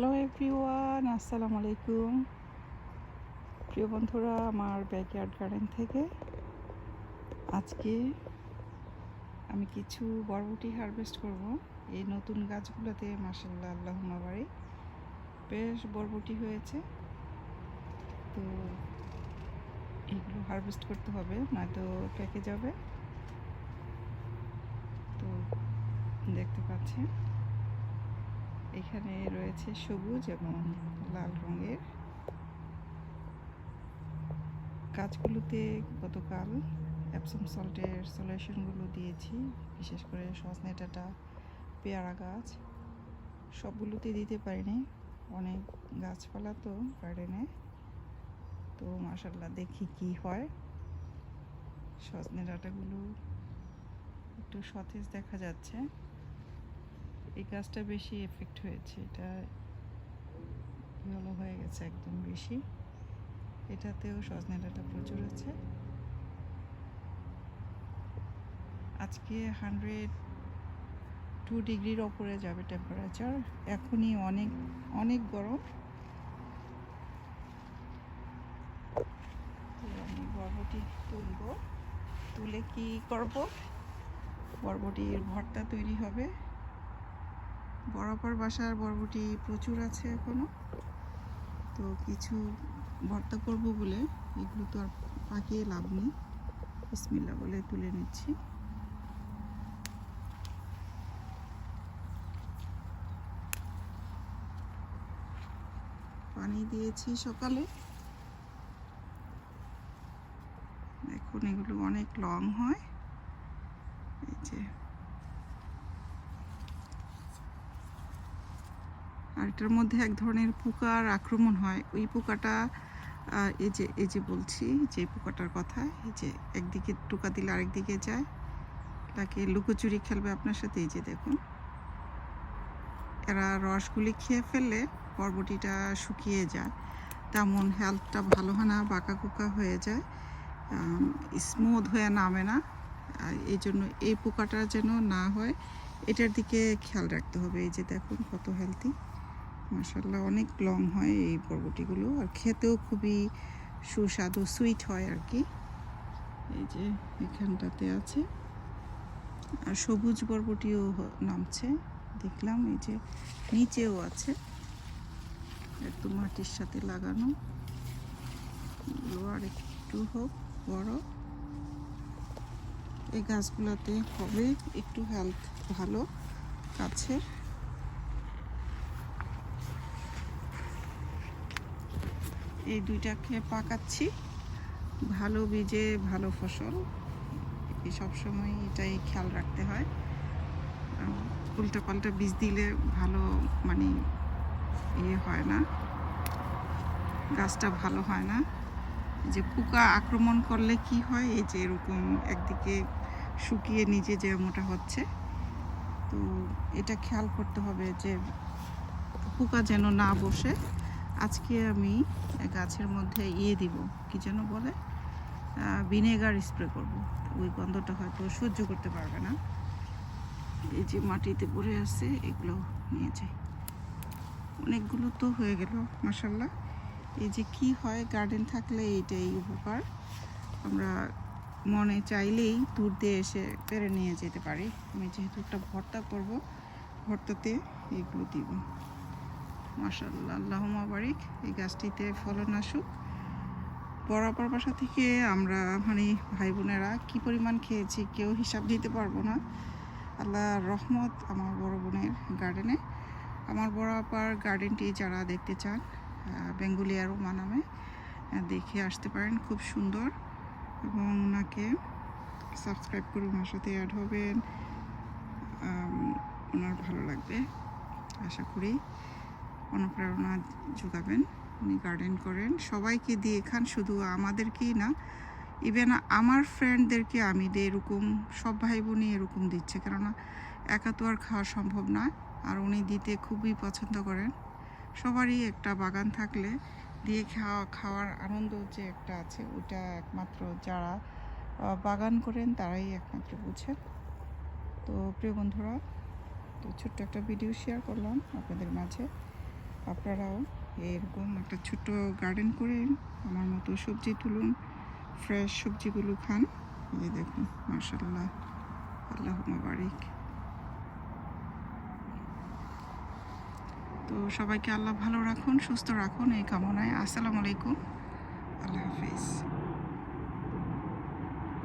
Hello everyone আসসালামু আলাইকুম প্রিয় বন্ধুরা, আমার ব্যাকয়ার্ড গার্ডেন থেকে আজকে আমি কিছু বরবটি হারভেস্ট করব। এই নতুন গাছগুলোতে মাসাল্লাহ আল্লাহ বাড়ি বেশ বরবটি হয়েছে। তো এগুলো হারভেস্ট করতে হবে, নয়তো পেকে যাবে। তো দেখতে পাচ্ছেন। এখানে রয়েছে সবুজ এবং লাল রঙের। গাছগুলোতে গতকাল অ্যাপসম সল্টের সলিউশনগুলো দিয়েছি, বিশেষ করে সজনে ডাঁটা, পেয়ারা গাছ। সবগুলোতে দিতে পারিনি। অনেক গাছপালা তো গার্ডেনে তো মাসাল্লাহ দেখি কি হয়। সজনে ডাঁটাগুলো একটু সতেজ দেখা যাচ্ছে। এই গাছটা বেশি এফেক্ট হয়েছে, এটা ভালো হয়ে গেছে একদম বেশি। এটাতেও সজনে ডাটা প্রচুর আছে। আজকে হান্ড্রেড টু ডিগ্রির ওপরে যাবে টেম্পারেচার এখনই অনেক অনেক গরম। আমি বরবটি তুলব। তুলে কি করব? বরবটির ভর্তা তৈরি হবে। বরাবর বাসার বরবটি প্রচুর আছে এখনও। তো কিছু ভর্তা করব বলে এগুলো তো আর পাকিয়ে লাভ নেই। বিসমিল্লা বলে তুলে নিচ্ছি। পানি দিয়েছি সকালে। দেখুন এগুলো অনেক লং হয় এই যে আর এটার মধ্যে এক ধরনের পোকার আক্রমণ হয়। ওই পোকাটা এই যে এই যে বলছি, যে পোকাটার কথা, এই যে একদিকে টোকা দিলে আরেকদিকে যায়। তাকে লুকোচুরি খেলবে আপনার সাথে, এই যে দেখুন। এরা রসগুলি খেয়ে ফেললে বরবটিটা শুকিয়ে যায়। তেমন হেলথটা ভালো হয় না বাঁকা কুকা হয়ে যায় স্মুথ হয়ে নামে না। এই জন্য এই পোকাটা যেন না হয়, এটার দিকে খেয়াল রাখতে হবে। এই যে দেখুন কত হেলদি মাসাল্লাহ অনেক লং হয় এই বরবটিগুলো আর খেতেও খুবই সুস্বাদু সুইট হয় আর কি। এই যে এখানটাতে আছে। আর সবুজ বরবটিও নামছে, দেখলাম। এই যে নিচেও আছে। একটু মাটির সাথে লাগানো। আর একটু হোক, বড়। এই গাছগুলোতে হবে একটু হেলথ ভালো গাছের এই দুইটাকে পাকাচ্ছি। ভালো বীজে ভালো ফসল। সবসময় এটাই খেয়াল রাখতে হয়। উল্টা পাল্টা বীজ দিলে ভালো মানে ইয়ে হয় না। গাছটা ভালো হয় না। যে পোকা আক্রমণ করলে কি হয়? এই যে এরকম একদিকে শুকিয়ে নিজে যে মোটা হচ্ছে। তো এটা খেয়াল করতে হবে যে পোকা যেন না বসে। আজকে আমি গাছের মধ্যে ইয়ে দিব, কি যেন বলে ভিনেগার স্প্রে করব। ওই গন্ধটা হয়তো সহ্য করতে পারবে না। এই যে মাটিতে পড়ে আছে, এগুলো নিয়ে যাই। অনেকগুলো তো হয়ে গেল মাসাল্লাহ এই যে কি হয় গার্ডেন থাকলে এইটাই উপকার। আমরা মনে চাইলেই দূর দিয়ে এসে পেরে নিয়ে যেতে পারি। আমি যেহেতু একটা ভর্তা করব, ভর্তাতে এগুলো দিব। মাসাল্লাহ আল্লাহ বারিক এই গাছটিতে ফলন আসুক। বরাবর বাসা থেকে আমরা মানে ভাই বোনেরা কী পরিমাণ খেয়েছি কেউ হিসাব দিতে পারব না। আল্লাহ রহমত আমার বড় বোনের গার্ডেনে আমার বড় আপার গার্ডেনটি যারা দেখতে চান বেঙ্গুলিয়া রোমা নামে দেখে আসতে পারেন, খুব সুন্দর। এবং ওনাকে সাবস্ক্রাইব করে ওনার সাথে অ্যাড হবেন। ওনার ভালো লাগবে, আশা করি। অনুপ্রেরণা যোগাবেন, উনি গার্ডেন করেন। সবাইকে দিয়ে খান, শুধু আমাদেরকেই না ইভেন আমার ফ্রেন্ডদেরকে আমি এরকম, সব ভাই বোনই এরকম দিচ্ছে। কেননা একা তো আর খাওয়া সম্ভব না, আর উনি দিতে খুবই পছন্দ করেন। সবারই একটা বাগান থাকলে দিয়ে খাওয়া, খাওয়ার আনন্দ যে একটা আছে, ওটা একমাত্র যারা বাগান করেন তারাই একমাত্র বুঝেন। তো প্রিয় বন্ধুরা, তো ছোট্ট একটা ভিডিও শেয়ার করলাম আপনাদের মাঝে। আপনারাও এরকম একটা ছোট্ট গার্ডেন করে আমার মতো সবজি তুলুন ফ্রেশ সবজিগুলো খান। এই দেখুন মার্শাল্লাহ আল্লাহ বারিক তো সবাইকে আল্লাহ ভালো রাখুন, সুস্থ রাখুন এই কামনায়। আসসালামু আলাইকুম, আল্লাহ হাফিজ।